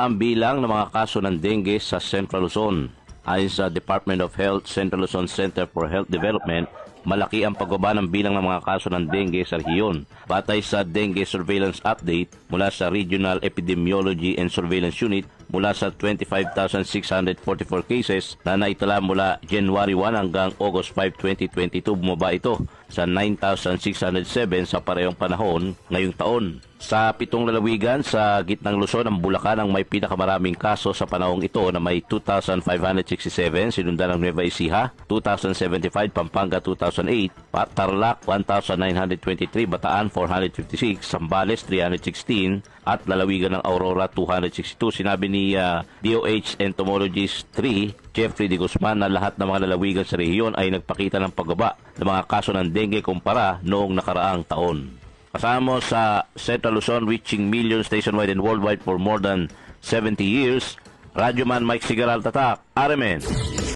ang bilang ng mga kaso ng dengue sa Central Luzon. Ayon sa Department of Health Central Luzon Center for Health Development, malaki ang pagbaba ng bilang ng mga kaso ng dengue sa rehiyon. Batay sa Dengue Surveillance Update mula sa Regional Epidemiology and Surveillance Unit mula sa 25,644 cases na naitala mula January 1 hanggang August 5, 2022 bumaba ito sa 9,607 sa parehong panahon ngayong taon. Sa pitong lalawigan sa gitnang Luzon ang Bulacan ang may pinakamaraming kaso sa panahong ito na may 2,567, sinundan ng Nueva Ecija, 2,075, Pampanga 2,000, 1,008, Tarlac 1,923, Bataan 456, Sambales 316, at lalawigan ng Aurora 262. Sinabi ni ah, uh, DOH Entomologist 3, Jeffrey De Guzman na lahat ng mga lalawigan sa rehiyon ay nagpakita ng pagbaba ng mga kaso ng dengue kumpara noong nakaraang taon. Kasama mo sa Central Luzon reaching millions nationwide and worldwide for more than 70 years, Radyoman Mike Sigaral Tatak, RMN.